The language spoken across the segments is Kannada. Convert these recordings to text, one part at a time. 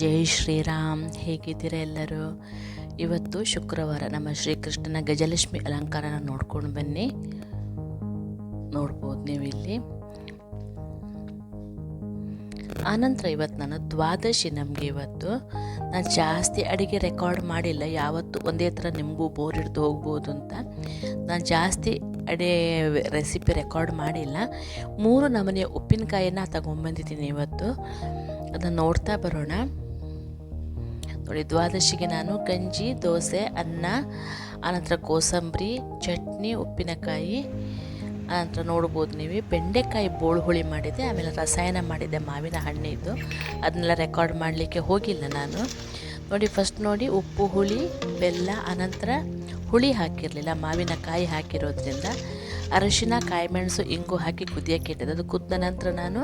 ಜೈ ಶ್ರೀರಾಮ್. ಹೇಗಿದ್ದೀರಾ ಎಲ್ಲರೂ? ಇವತ್ತು ಶುಕ್ರವಾರ ನಮ್ಮ ಶ್ರೀಕೃಷ್ಣನ ಗಜಲಕ್ಷ್ಮಿ ಅಲಂಕಾರನ ನೋಡ್ಕೊಂಡು ಬನ್ನಿ. ನೋಡ್ಬೋದು ನೀವು ಇಲ್ಲಿ ಆನಂತರ ಇವತ್ತು ನಾನು ದ್ವಾದಶಿ ನಮಗೆ ಇವತ್ತು. ನಾನು ಜಾಸ್ತಿ ಅಡುಗೆ ರೆಕಾರ್ಡ್ ಮಾಡಿಲ್ಲ. ಯಾವತ್ತು ಒಂದೇ ಥರ ನಿಮಗೂ ಬೋರ್ ಹಿಡ್ದು ಹೋಗ್ಬೋದು ಅಂತ. ನಾನು ಜಾಸ್ತಿ ಅಡೆ ರೆಸಿಪಿ ರೆಕಾರ್ಡ್ ಮಾಡಿಲ್ಲ. ಮೂರು ನಮನೆಯ ಉಪ್ಪಿನಕಾಯಿನ ತಗೊಂಬಂದಿದ್ದೀನಿ ಇವತ್ತು. ಅದನ್ನು ನೋಡ್ತಾ ಬರೋಣ. ನೋಡಿ, ದ್ವಾದಶಿಗೆ ನಾನು ಗಂಜಿ, ದೋಸೆ, ಅನ್ನ, ಆನಂತರ ಕೋಸಂಬರಿ, ಚಟ್ನಿ, ಉಪ್ಪಿನಕಾಯಿ, ಆನಂತರ ನೋಡ್ಬೋದು ನೀವು, ಬೆಂಡೆಕಾಯಿ ಬೋಳು ಹುಳಿ ಮಾಡಿದೆ ಆಮೇಲೆ ರಸಾಯನ ಮಾಡಿದ್ದೆ, ಮಾವಿನ ಹಣ್ಣಿದ್ದು ಅದನ್ನೆಲ್ಲ ರೆಕಾರ್ಡ್ ಮಾಡಲಿಕ್ಕೆ ಹೋಗಿಲ್ಲ ನಾನು. ನೋಡಿ ಫಸ್ಟ್ ನೋಡಿ, ಉಪ್ಪು, ಹುಳಿ, ಬೆಲ್ಲ, ಆನಂತರ ಹುಳಿ ಹಾಕಿರಲಿಲ್ಲ, ಮಾವಿನಕಾಯಿ ಹಾಕಿರೋದ್ರಿಂದ. ಅರಿಶಿನ, ಕಾಯಿಮೆಣಸು, ಇಂಗು ಹಾಕಿ ಕುದಿಯೋಕೆ ಇಟ್ಟಿದ್ದೆ. ಅದು ಕುದ್ದ ನಂತರ ನಾನು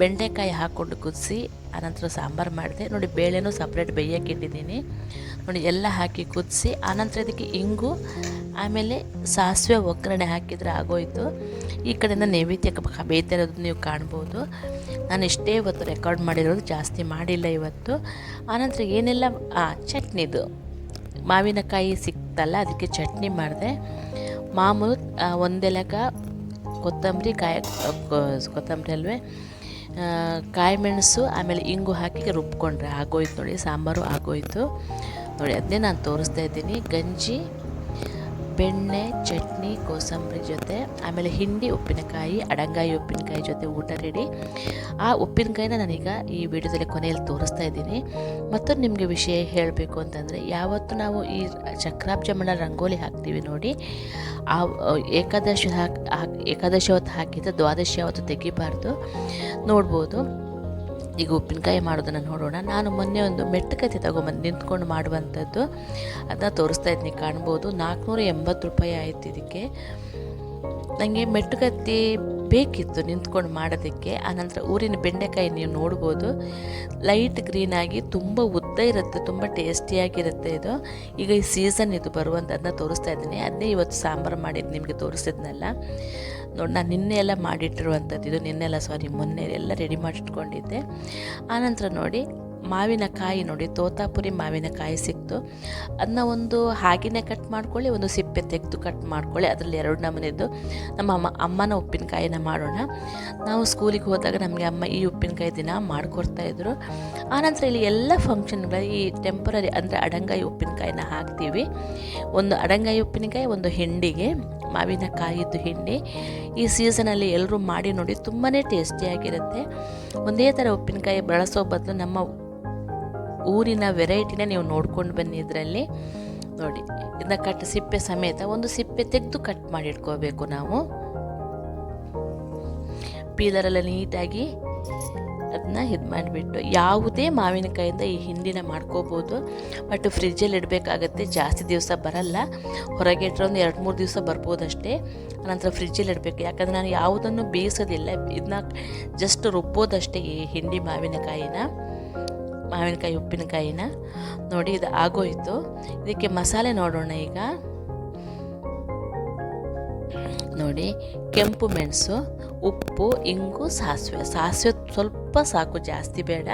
ಬೆಂಡೆಕಾಯಿ ಹಾಕ್ಕೊಂಡು ಕುದಿಸಿ ಆನಂತರ ಸಾಂಬಾರು ಮಾಡಿದೆ. ನೋಡಿ, ಬೇಳೆನೂ ಸಪ್ರೇಟ್ ಬೇಯಕ್ಕೆ ಇಟ್ಟಿದ್ದೀನಿ. ನೋಡಿ, ಎಲ್ಲ ಹಾಕಿ ಕುದಿಸಿ ಆನಂತರ ಇದಕ್ಕೆ ಇಂಗು, ಆಮೇಲೆ ಸಾಸಿವೆ ಒಗ್ಗರಣೆ ಹಾಕಿದರೆ ಆಗೋಯಿತು. ಈ ಕಡೆಯಿಂದ ನೈವೇದ್ಯಕ್ಕೆ ಬೇಯ್ತಾ ಇರೋದು ನೀವು ಕಾಣ್ಬೋದು. ನಾನು ಇಷ್ಟೇ ಇವತ್ತು ರೆಕಾರ್ಡ್ ಮಾಡಿರೋದು ಜಾಸ್ತಿ ಮಾಡಿಲ್ಲ ಇವತ್ತು. ಆನಂತರ ಏನೆಲ್ಲ ಚಟ್ನಿದು. ಮಾವಿನಕಾಯಿ ಸಿಕ್ತಲ್ಲ, ಅದಕ್ಕೆ ಚಟ್ನಿ ಮಾಡಿದೆ. ಮಾಮೂಲು ಒಂದೆಲಗ ಕೊತ್ತಂಬರಿ ಕಾಯಿ ಕೊತ್ತಂಬರಿ ಅಲ್ವೇ? ಕಾಯಿ ಮೆಣಸು, ಆಮೇಲೆ ಇಂಗು ಹಾಕಿ ರುಬ್ಕೊಂಡ್ರೆ ಆಗೋಯ್ತು ನೋಡಿ, ಸಾಂಬಾರು ಆಗೋಯ್ತು. ನೋಡಿ ಅದನ್ನೇ ನಾನು ತೋರಿಸ್ತಾ ಇದ್ದೀನಿ. ಗಂಜಿ ಬೆಣ್ಣೆ, ಚಟ್ನಿ, ಕೋಸಂಬರಿ ಜೊತೆ, ಆಮೇಲೆ ಹಿಂಡಿ, ಉಪ್ಪಿನಕಾಯಿ, ಅಡಂಗಾಯಿ ಉಪ್ಪಿನಕಾಯಿ ಜೊತೆ ಊಟ ರೆಡಿ. ಆ ಉಪ್ಪಿನಕಾಯಿನ ನಾನೀಗ ಈ ವಿಡಿಯೋದಲ್ಲಿ ಕೊನೆಯಲ್ಲಿ ತೋರಿಸ್ತಾ ಇದ್ದೀನಿ. ಮತ್ತೊಂದು ನಿಮಗೆ ವಿಷಯ ಹೇಳಬೇಕು ಅಂತಂದರೆ, ಯಾವತ್ತು ನಾವು ಈ ಚಕ್ರಾಬ್ಜಮಣ ರಂಗೋಲಿ ಹಾಕ್ತೀವಿ ನೋಡಿ, ಆ, ಏಕಾದಶಿ ಹಾಕಿ ಏಕಾದಶಿ ಅವತ್ತು ಹಾಕಿದ್ರೆ ದ್ವಾದಶಿ ಅವತ್ತು ತೆಗಿಬಾರ್ದು. ನೋಡ್ಬೋದು. ಈಗ ಉಪ್ಪಿನಕಾಯಿ ಮಾಡೋದನ್ನು ನೋಡೋಣ. ನಾನು ಮೊನ್ನೆ ಒಂದು ಮೆಟ್ಟುಕತೆ ತಗೊಂಬಂದು ನಿಂತ್ಕೊಂಡು ಮಾಡುವಂಥದ್ದು. ಅದನ್ನ ತೋರಿಸ್ತಾ ಇದ್ದೀನಿ ಕಾಣ್ಬೋದು. ನಾಲ್ಕುನೂರ ಎಂಬತ್ತು ರೂಪಾಯಿ ಆಯಿತು ಇದಕ್ಕೆ. ನನಗೆ ಮೆಟ್ಟುಕತ್ತಿ ಬೇಕಿತ್ತು ನಿಂತ್ಕೊಂಡು ಮಾಡೋದಕ್ಕೆ. ಆನಂತರ ಊರಿನ ಬೆಂಡೆಕಾಯಿ ನೀವು ನೋಡ್ಬೋದು. ಲೈಟ್ ಗ್ರೀನಾಗಿ ತುಂಬ ಉದ್ದ ಇರುತ್ತೆ, ತುಂಬ ಟೇಸ್ಟಿಯಾಗಿರುತ್ತೆ ಇದು. ಈಗ ಈ ಸೀಸನ್ ಇದು ಬರುವಂಥದ್ದನ್ನ ತೋರಿಸ್ತಾ ಇದ್ದೀನಿ. ಅದನ್ನೇ ಇವತ್ತು ಸಾಂಬಾರು ಮಾಡಿದ್ದು ನಿಮಗೆ ತೋರಿಸಿದ್ನಲ್ಲ. ನೋಡಿ, ನಾನು ನಿನ್ನೆ ಎಲ್ಲ ಮಾಡಿಟ್ಟಿರುವಂಥದ್ದು ಇದು. ನಿನ್ನೆಲ್ಲ ಸಾರಿ ಮೊನ್ನೆ ಎಲ್ಲ ರೆಡಿ ಮಾಡಿಟ್ಕೊಂಡಿದ್ದೆ. ಆನಂತರ ನೋಡಿ ಮಾವಿನಕಾಯಿ ನೋಡಿ, ತೋತಾಪುರಿ ಮಾವಿನಕಾಯಿ ಸಿಕ್ತು. ಅದನ್ನ ಒಂದು ಹಾಗೆಯೇ ಕಟ್ ಮಾಡ್ಕೊಳ್ಳಿ, ಒಂದು ಸಿಪ್ಪೆ ತೆಗೆದು ಕಟ್ ಮಾಡ್ಕೊಳ್ಳಿ. ಅದರಲ್ಲಿ ಎರಡು ನಮೂನೆದ್ದು ನಮ್ಮ ಅಮ್ಮ, ಅಮ್ಮನ ಉಪ್ಪಿನಕಾಯಿನ ಮಾಡೋಣ. ನಾವು ಸ್ಕೂಲಿಗೆ ಹೋದಾಗ ನಮಗೆ ಅಮ್ಮ ಈ ಉಪ್ಪಿನಕಾಯಿ ದಿನ ಮಾಡಿಕೊಡ್ತಾಯಿದ್ರು ಆನಂತರ ಇಲ್ಲಿ ಎಲ್ಲ ಫಂಕ್ಷನ್ಗಳ ಈ ಟೆಂಪರರಿ ಅಂದರೆ ಅಡಂಗಾಯಿ ಉಪ್ಪಿನಕಾಯಿನ ಹಾಕ್ತೀವಿ. ಒಂದು ಅಡಂಗಾಯಿ ಉಪ್ಪಿನಕಾಯಿ, ಒಂದು ಹಿಂಡಿಗೆ. ಮಾವಿನಕಾಯಿದ್ದು ಹಿಂಡಿ. ಈ ಸೀಸನಲ್ಲಿ ಎಲ್ಲರೂ ಮಾಡಿ ನೋಡಿ ತುಂಬಾ ಟೇಸ್ಟಿಯಾಗಿರುತ್ತೆ ಒಂದೇ ಥರ ಉಪ್ಪಿನಕಾಯಿ ಬಳಸೋ ಬದಲು ನಮ್ಮ ಊರಿನ ವೆರೈಟಿನ ನೀವು ನೋಡ್ಕೊಂಡು ಬನ್ನಿ ಇದರಲ್ಲಿ. ನೋಡಿ, ಇದನ್ನ ಕಟ್ ಸಿಪ್ಪೆ ಸಮೇತ ಒಂದು ಸಿಪ್ಪೆ ತೆಗೆದು ಕಟ್ ಮಾಡಿ ಇಟ್ಕೋಬೇಕು ನಾವು. ಪೀಲರೆಲ್ಲ ನೀಟಾಗಿ ಅದನ್ನ ಇದು ಮಾಡಿಬಿಟ್ಟು ಯಾವುದೇ ಮಾವಿನಕಾಯಿಂದ ಈ ಹಿಂಡಿನ ಮಾಡ್ಕೋಬೋದು. ಬಟ್ ಫ್ರಿಜ್ಜಲ್ಲಿ ಇಡಬೇಕಾಗತ್ತೆ, ಜಾಸ್ತಿ ದಿವಸ ಬರಲ್ಲ. ಹೊರಗೆ ಇಟ್ಟರೆ ಒಂದು ಎರಡು ಮೂರು ದಿವಸ ಬರ್ಬೋದಷ್ಟೇ. ಅನಂತರ ಫ್ರಿಜ್ಜಲ್ಲಿ ಇಡಬೇಕು. ಯಾಕಂದರೆ ನಾನು ಯಾವುದನ್ನು ಬೇಯಿಸೋದಿಲ್ಲ. ಇದನ್ನ ಜಸ್ಟ್ ರುಬ್ಬೋದಷ್ಟೇ ಈ ಹಿಂಡಿ ಮಾವಿನಕಾಯಿನ, ಮಾವಿನಕಾಯಿ ಉಪ್ಪಿನಕಾಯಿನ. ನೋಡಿ ಇದು ಆಗೋಯಿತು ಇದಕ್ಕೆ ಮಸಾಲೆ ನೋಡೋಣ ಈಗ. ನೋಡಿ, ಕೆಂಪು ಮೆಣಸು, ಉಪ್ಪು, ಇಂಗು, ಸಾಸಿವೆ. ಸಾಸಿವೆ ಸ್ವಲ್ಪ ಸಾಕು, ಜಾಸ್ತಿ ಬೇಡ.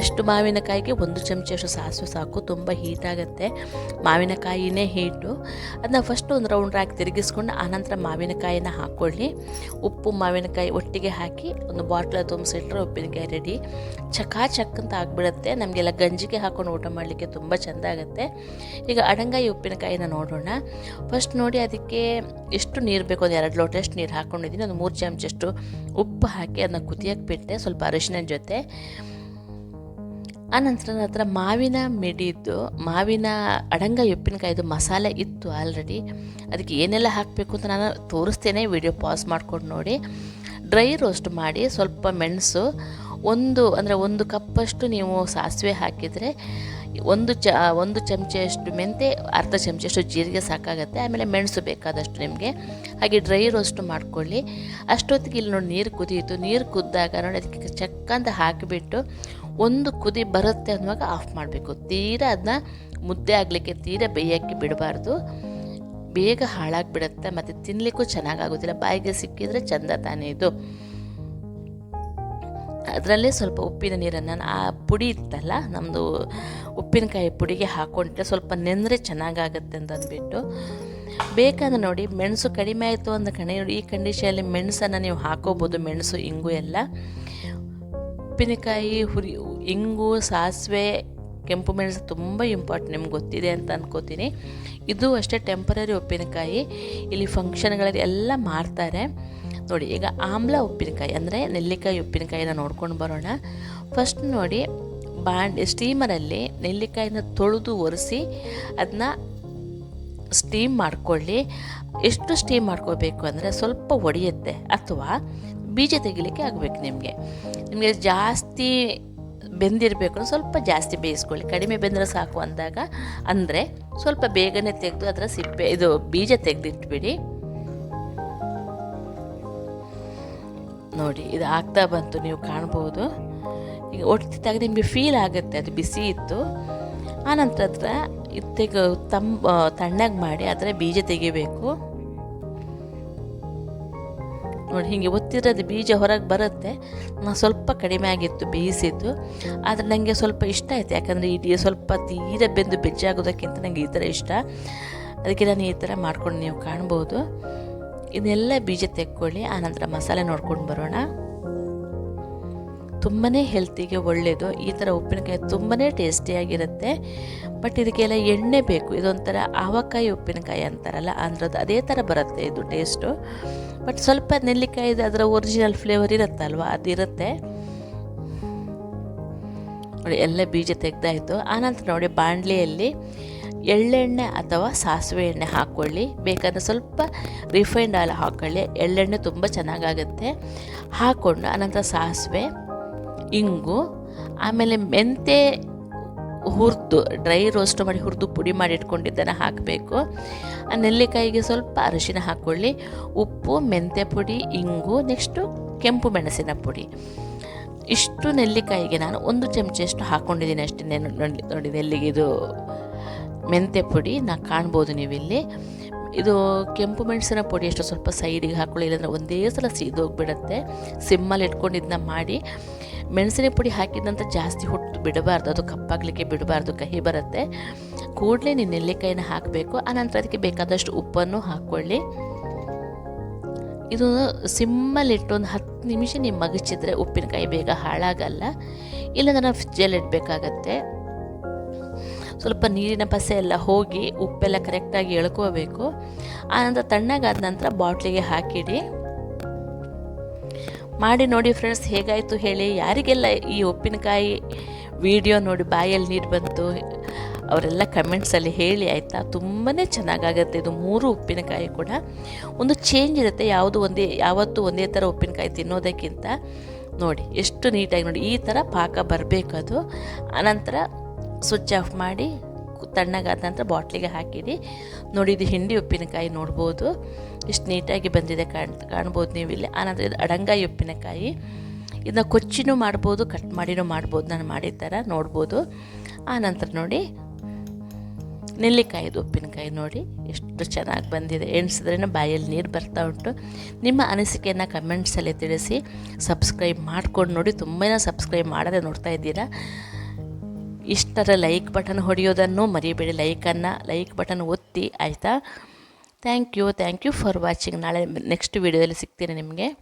ಅಷ್ಟು ಮಾವಿನಕಾಯಿಗೆ ಒಂದು ಚಮಚಷ್ಟು ಸಾಸಿವೆ ಸಾಕು, ತುಂಬ ಹೀಟಾಗುತ್ತೆ ಮಾವಿನಕಾಯಿನೇ ಹೀಟು ಅದನ್ನ ಫಸ್ಟ್ ಒಂದು ರೌಂಡ್ ಹಾಕಿ ತಿರುಗಿಸ್ಕೊಂಡು, ಆನಂತರ ಮಾವಿನಕಾಯಿನ ಹಾಕ್ಕೊಳ್ಳಿ ಉಪ್ಪು, ಮಾವಿನಕಾಯಿ ಒಟ್ಟಿಗೆ ಹಾಕಿ, ಒಂದು ಬಾಟ್ಲ ತುಂಬಿಸಿಟ್ರೆ ಉಪ್ಪಿನಕಾಯಿ ರೆಡಿ ಚಕಾಚಕ್ ಅಂತ ಆಗಿಬಿಡುತ್ತೆ. ನಮಗೆಲ್ಲ ಗಂಜಿಗೆ ಹಾಕ್ಕೊಂಡು ಊಟ ಮಾಡಲಿಕ್ಕೆ ತುಂಬ ಚೆಂದ ಆಗುತ್ತೆ. ಈಗ ಅಡಂಗಾಯಿ ಉಪ್ಪಿನಕಾಯಿನ ನೋಡೋಣ. ಫಸ್ಟ್ ನೋಡಿ ಅದಕ್ಕೆ ಎಷ್ಟು ನೀರು ಬೇಕು ಎರಡು ಲೋಟಷ್ಟು ನೀರು ಹಾಕ್ಕೊಂಡಿದ್ದೀನಿ ಒಂದು ಮೂರು ಚಮಚಷ್ಟು ಉಪ್ಪು ಹಾಕಿ ಅದನ್ನ ಕುದಿಯಕ್ಕೆ ಬಿಟ್ಟೆ. ಸ್ವಲ್ಪ ಅರಿಶಿನ ಜೊತೆ. ಆನಂತರ ನನ್ನ ಹತ್ರ ಮಾವಿನ ಮಿಡಿದ್ದು ಮಾವಿನ ಅಡಂಗ ಉಪ್ಪಿನಕಾಯಿದು ಮಸಾಲೆ ಇತ್ತು ಆಲ್ರೆಡಿ ಅದಕ್ಕೆ ಏನೆಲ್ಲ ಹಾಕಬೇಕು ಅಂತ ನಾನು ತೋರಿಸ್ತೇನೆ. ವಿಡಿಯೋ ಪಾಸ್ ಮಾಡ್ಕೊಂಡು ನೋಡಿ. ಡ್ರೈ ರೋಸ್ಟ್ ಮಾಡಿ ಸ್ವಲ್ಪ ಮೆಣಸು, ಒಂದು, ಅಂದರೆ ಒಂದು ಕಪ್ಪಷ್ಟು ನೀವು ಸಾಸಿವೆ ಹಾಕಿದರೆ ಒಂದು ಚ ಒಂದು ಚಮಚೆಯಷ್ಟು ಮೆಂತೆ, ಅರ್ಧ ಚಮಚೆಯಷ್ಟು ಜೀರಿಗೆ ಸಾಕಾಗುತ್ತೆ. ಆಮೇಲೆ ಮೆಣಸು ಬೇಕಾದಷ್ಟು ನಿಮಗೆ. ಹಾಗೆ ಡ್ರೈ ರೋಸ್ಟ್ ಮಾಡ್ಕೊಳ್ಳಿ. ಅಷ್ಟೊತ್ತಿಗೆ ಇಲ್ಲಿ ನೋಡಿ ನೀರು ಕುದಿಯಿತು. ನೀರು ಕುದ್ದಾಗ ನೋಡಿ ಅದಕ್ಕೆ ಚಕ್ಕಂತ ಹಾಕಿಬಿಟ್ಟು ಒಂದು ಕುದಿ ಬರುತ್ತೆ ಅನ್ನುವಾಗ ಆಫ್ ಮಾಡಬೇಕು. ತೀರಾ ಅದನ್ನ ಮುದ್ದೆ ಆಗಲಿಕ್ಕೆ ತೀರಾ ಬೇಯಕ್ಕೆ ಬಿಡಬಾರ್ದು. ಬೇಗ ಹಾಳಾಗಿಬಿಡುತ್ತೆ. ಮತ್ತು ತಿನ್ನಲಿಕ್ಕೂ ಚೆನ್ನಾಗಾಗೋದಿಲ್ಲ. ಬಾಯಿಗೆ ಸಿಕ್ಕಿದರೆ ಚಂದ ತಾನೇ ಇದು. ಅದರಲ್ಲೇ ಸ್ವಲ್ಪ ಉಪ್ಪಿನ ನೀರನ್ನು, ಆ ಪುಡಿ ಇತ್ತಲ್ಲ ನಮ್ಮದು ಉಪ್ಪಿನಕಾಯಿ ಪುಡಿಗೆ ಹಾಕೊಂಡ್ರೆ ಸ್ವಲ್ಪ ನೆಂದರೆ ಚೆನ್ನಾಗಾಗತ್ತೆ ಅಂತ ಅಂದ್ಬಿಟ್ಟು. ಬೇಕಾದ್ರೆ ನೋಡಿ, ಮೆಣಸು ಕಡಿಮೆ ಆಯಿತು ಅಂದ ಕಣೆ ಈ ಕಂಡೀಷನಲ್ಲಿ ಮೆಣಸನ್ನು ನೀವು ಹಾಕೋಬೋದು, ಮೆಣಸು, ಇಂಗು ಎಲ್ಲ. ಉಪ್ಪಿನಕಾಯಿ, ಹುರಿ, ಇಂಗು, ಸಾಸಿವೆ, ಕೆಂಪು ಮೆಣಸು ತುಂಬ ಇಂಪಾರ್ಟೆಂಟ್ ನಿಮ್ಗೆ ಗೊತ್ತಿದೆ ಅಂತ ಅನ್ಕೋತೀನಿ. ಇದು ಅಷ್ಟೇ ಟೆಂಪರರಿ ಉಪ್ಪಿನಕಾಯಿ. ಇಲ್ಲಿ ಫಂಕ್ಷನ್ಗಳಲ್ಲಿ ಎಲ್ಲ ಮಾರ್ತಾರೆ ನೋಡಿ, ಈಗ ಆಮ್ಲ ಉಪ್ಪಿನಕಾಯಿ ಅಂದರೆ ನೆಲ್ಲಿಕಾಯಿ ಉಪ್ಪಿನಕಾಯಿನ ನೋಡ್ಕೊಂಡು ಬರೋಣ. ಫಸ್ಟ್ ನೋಡಿ ಬಾಂಡ್ ಸ್ಟೀಮರಲ್ಲಿ ನೆಲ್ಲಿಕಾಯಿನ ತೊಳೆದು ಒರೆಸಿ ಅದನ್ನ ಸ್ಟೀಮ್ ಮಾಡ್ಕೊಳ್ಳಿ. ಎಷ್ಟು ಸ್ಟೀಮ್ ಮಾಡ್ಕೋಬೇಕು ಅಂದರೆ ಸ್ವಲ್ಪ ಒಡೆಯುತ್ತೆ ಅಥವಾ ಬೀಜ ತೆಗಿಲಿಕ್ಕೆ ಆಗಬೇಕು ನಿಮಗೆ. ನಿಮಗೆ ಜಾಸ್ತಿ ಬೆಂದಿರಬೇಕು ಸ್ವಲ್ಪ ಜಾಸ್ತಿ ಬೇಯಿಸ್ಕೊಳ್ಳಿ. ಕಡಿಮೆ ಬೆಂದರೆ ಸಾಕು ಅಂದಾಗ ಅಂದರೆ ಸ್ವಲ್ಪ ಬೇಗನೆ ತೆಗೆದು ಅದರ ಸಿಪ್ಪೆ, ಇದು ಬೀಜ ತೆಗೆದಿಟ್ಬಿಡಿ. ನೋಡಿ, ಇದು ಆಗ್ತಾ ಬಂತು, ನೀವು ಕಾಣ್ಬೋದು. ಈಗ ಒಡ್ತಿದ್ದಾಗ ನಿಮಗೆ ಫೀಲ್ ಆಗುತ್ತೆ, ಅದು ಬಿಸಿ ಇತ್ತು. ಆನಂತರ ಇದು ತೆಗೆ ತಂಬ ತಣ್ಣಗೆ ಮಾಡಿ ಅದರ ಬೀಜ ತೆಗಿಬೇಕು. ನೋಡಿ, ಹೀಗೆ ಒತ್ತಿರೋದು ಬೀಜ ಹೊರಗೆ ಬರುತ್ತೆ. ನಾನು ಸ್ವಲ್ಪ ಕಡಿಮೆ ಆಗಿತ್ತು ಬೇಯಿಸಿದ್ದು ಆದರೆ ನನಗೆ ಸ್ವಲ್ಪ ಇಷ್ಟ ಆಯಿತು. ಯಾಕಂದರೆ ಇಡೀ ಸ್ವಲ್ಪ ತೀರ ಬೆಂದು ಬೆಜ್ಜಾಗೋದಕ್ಕಿಂತ ನನಗೆ ಈ ಥರ ಇಷ್ಟ. ಅದಕ್ಕೆ ನಾನು ಈ ಥರ ಮಾಡ್ಕೊಂಡು ನೀವು ಕಾಣ್ಬೋದು. ಇದನ್ನೆಲ್ಲ ಬೀಜ ತೆಕ್ಕೊಳ್ಳಿ ಆನಂತರ ಮಸಾಲೆ ನೋಡ್ಕೊಂಡು ಬರೋಣ. ತುಂಬಾ ಹೆಲ್ತಿಗೆ ಒಳ್ಳೆಯದು ಈ ಥರ ಉಪ್ಪಿನಕಾಯಿ ತುಂಬಾ ಟೇಸ್ಟಿಯಾಗಿರುತ್ತೆ ಬಟ್ ಇದಕ್ಕೆಲ್ಲ ಎಣ್ಣೆ ಬೇಕು. ಇದೊಂಥರ ಆವಕಾಯಿ ಉಪ್ಪಿನಕಾಯಿ ಅಂತಾರಲ್ಲ, ಆಂಧ್ರದ ಅದೇ ಥರ ಬರುತ್ತೆ ಇದು ಟೇಸ್ಟು ಬಟ್ ಸ್ವಲ್ಪ ನೆಲ್ಲಿಕಾಯಿದು ಅದರ ಒರಿಜಿನಲ್ ಫ್ಲೇವರ್ ಇರುತ್ತಲ್ವ, ಅದಿರುತ್ತೆ. ನೋಡಿ, ಎಲ್ಲ ಬೀಜ ತೆಗ್ದಾಯಿತು. ಆನಂತರ ನೋಡಿ, ಬಾಣಲೆಯಲ್ಲಿ ಎಳ್ಳೆಣ್ಣೆ ಅಥವಾ ಸಾಸಿವೆ ಎಣ್ಣೆ ಹಾಕ್ಕೊಳ್ಳಿ ಬೇಕಾದ್ರೆ ಸ್ವಲ್ಪ ರಿಫೈನ್ಡ್ ಆಯಿಲ್ ಹಾಕ್ಕೊಳ್ಳಿ ಎಳ್ಳೆಣ್ಣೆ ತುಂಬ ಚೆನ್ನಾಗಾಗುತ್ತೆ. ಹಾಕ್ಕೊಂಡು ಆನಂತರ ಸಾಸಿವೆ. ಇಂಗು, ಆಮೇಲೆ ಮೆಂತೆ ಹುರಿದು, ಡ್ರೈ ರೋಸ್ಟ್ ಮಾಡಿ ಹುರಿದು ಪುಡಿ ಮಾಡಿ ಇಟ್ಕೊಂಡಿದ್ದನ್ನು ಹಾಕಬೇಕು. ಆ ನೆಲ್ಲಿಕಾಯಿಗೆ ಸ್ವಲ್ಪ ಅರಿಶಿನ ಹಾಕ್ಕೊಳ್ಳಿ. ಉಪ್ಪು, ಮೆಂತೆ ಪುಡಿ, ಇಂಗು, ನೆಕ್ಸ್ಟು ಕೆಂಪು ಮೆಣಸಿನ ಪುಡಿ. ಇಷ್ಟು ನೆಲ್ಲಿಕಾಯಿಗೆ ನಾನು ಒಂದು ಚಮಚಷ್ಟು ಹಾಕ್ಕೊಂಡಿದ್ದೀನಿ ಅಷ್ಟೇ. ನೋಡಿ ನೋಡಿ, ನೆಲ್ಲಿಗೆ ಇದು ಮೆಂತ್ಯ ಪುಡಿ ನಾ ಕಾಣ್ಬೋದು ನೀವಿಲ್ಲಿ. ಇದು ಕೆಂಪು ಮೆಣಸಿನ ಪುಡಿ ಅಷ್ಟು, ಸ್ವಲ್ಪ ಸೈಡಿಗೆ ಹಾಕ್ಕೊಳ್ಳಿ ಇಲ್ಲಾಂದರೆ ಒಂದೇ ಸಲ ಸೀದೋಗಿಬಿಡತ್ತೆ. ಸಿಮ್ಮಲ್ಲಿ ಇಟ್ಕೊಂಡಿದ್ದನ್ನ ಮಾಡಿ ಮೆಣಸಿನ ಪುಡಿ ಹಾಕಿದಂತ ಜಾಸ್ತಿ ಹುಟ್ಟು ಬಿಡಬಾರ್ದು, ಅದು ಕಪ್ಪಾಗಲಿಕ್ಕೆ ಬಿಡಬಾರ್ದು, ಕಹಿ ಬರುತ್ತೆ. ಕೂಡಲೇ ನೀನು ನೆಲ್ಲಿಕಾಯಿನ ಹಾಕಬೇಕು ಆನಂತರ ಅದಕ್ಕೆ ಬೇಕಾದಷ್ಟು ಉಪ್ಪನ್ನು ಹಾಕ್ಕೊಳ್ಳಿ ಇದು ಸಿಮ್ಮಲ್ಲಿಟ್ಟು ಒಂದು ಹತ್ತು ನಿಮಿಷ ನೀವು ಮಗಚಿದ್ರೆ ಉಪ್ಪಿನಕಾಯಿ ಬೇಗ ಹಾಳಾಗಲ್ಲ. ಇಲ್ಲಾಂದ್ರೆ ನಾವು ಫ್ರಿಜ್ಜಲ್ಲಿ ಇಡಬೇಕಾಗತ್ತೆ. ಸ್ವಲ್ಪ ನೀರಿನ ಪಸೆ ಎಲ್ಲ ಹೋಗಿ ಉಪ್ಪೆಲ್ಲ ಕರೆಕ್ಟಾಗಿ ಎಳ್ಕೋಬೇಕು. ಆನಂತರ ತಣ್ಣಗಾದ ನಂತರ ಬಾಟ್ಲಿಗೆ ಹಾಕಿಡಿ. ಮಾಡಿ ನೋಡಿ ಫ್ರೆಂಡ್ಸ್ ಹೇಗಾಯಿತು ಹೇಳಿ. ಯಾರಿಗೆಲ್ಲ ಈ ಉಪ್ಪಿನಕಾಯಿ ವಿಡಿಯೋ ನೋಡಿ ಬಾಯಲ್ಲಿ ನೀರು ಬಂತು, ಅವರೆಲ್ಲ ಕಮೆಂಟ್ಸಲ್ಲಿ ಹೇಳಿ, ಆಯಿತಾ? ತುಂಬಾ ಚೆನ್ನಾಗಾಗುತ್ತೆ ಇದು, ಮೂರು ಉಪ್ಪಿನಕಾಯಿ ಕೂಡ. ಒಂದು ಚೇಂಜ್ ಇರುತ್ತೆ, ಯಾವುದು ಒಂದೇ, ಯಾವತ್ತೂ ಒಂದೇ ಥರ ಉಪ್ಪಿನಕಾಯಿ ತಿನ್ನೋದಕ್ಕಿಂತ. ನೋಡಿ, ಎಷ್ಟು ನೀಟಾಗಿ ನೋಡಿ, ಈ ಥರ ಪಾಕ ಬರಬೇಕದು. ಆನಂತರ ಸ್ವಿಚ್ ಆಫ್ ಮಾಡಿ ತಣ್ಣಗಾದ ನಂತರ ಬಾಟ್ಲಿಗೆ ಹಾಕಿಡಿ. ನೋಡಿ, ಇದು ಹಿಂಡಿ ಉಪ್ಪಿನಕಾಯಿ ನೋಡ್ಬೋದು. ಇಷ್ಟು ನೀಟಾಗಿ ಬಂದಿದೆ ಕಾಣ್ ಕಾಣ್ಬೋದು ನೀವು ಇಲ್ಲಿ. ಆನಂತರ ಇದು ಅಡಂಗಾಯಿ ಉಪ್ಪಿನಕಾಯಿ. ಇದನ್ನ ಕೊಚ್ಚಿನೂ ಮಾಡ್ಬೋದು, ಕಟ್ ಮಾಡಿನೂ ಮಾಡ್ಬೋದು. ನಾನು ಮಾಡಿದ ಥರ ನೋಡ್ಬೋದು. ಆನಂತರ ನೋಡಿ, ನೆಲ್ಲಿಕಾಯಿದು ಉಪ್ಪಿನಕಾಯಿ ನೋಡಿ. ಎಷ್ಟು ಚೆನ್ನಾಗಿ ಬಂದಿದೆ. ಎಣಿಸಿದ್ರೇ ಬಾಯಲ್ಲಿ ನೀರು ಬರ್ತಾ ಉಂಟು. ನಿಮ್ಮ ಅನಿಸಿಕೆಯನ್ನು ಕಮೆಂಟ್ಸಲ್ಲಿ ತಿಳಿಸಿ. ಸಬ್ಸ್ಕ್ರೈಬ್ ಮಾಡ್ಕೊಂಡು ನೋಡಿ. ತುಂಬನೇ ಸಬ್ಸ್ಕ್ರೈಬ್ ಮಾಡದೆ ನೋಡ್ತಾ ಇದ್ದೀರಾ. ಇಷ್ಟರ ಲೈಕ್ ಬಟನ್ ಹೊಡೆಯೋದನ್ನು ಮರಿಬೇಡಿ. ಲೈಕನ್ನು ಲೈಕ್ ಬಟನ್ ಒತ್ತಿ, ಆಯಿತಾ? Thank you thank you for watching ನಾಳೆ ನೆಕ್ಸ್ಟ್ ವೀಡಿಯೋದಲ್ಲಿ ಸಿಗ್ತೀನಿ ನಿಮಗೆ.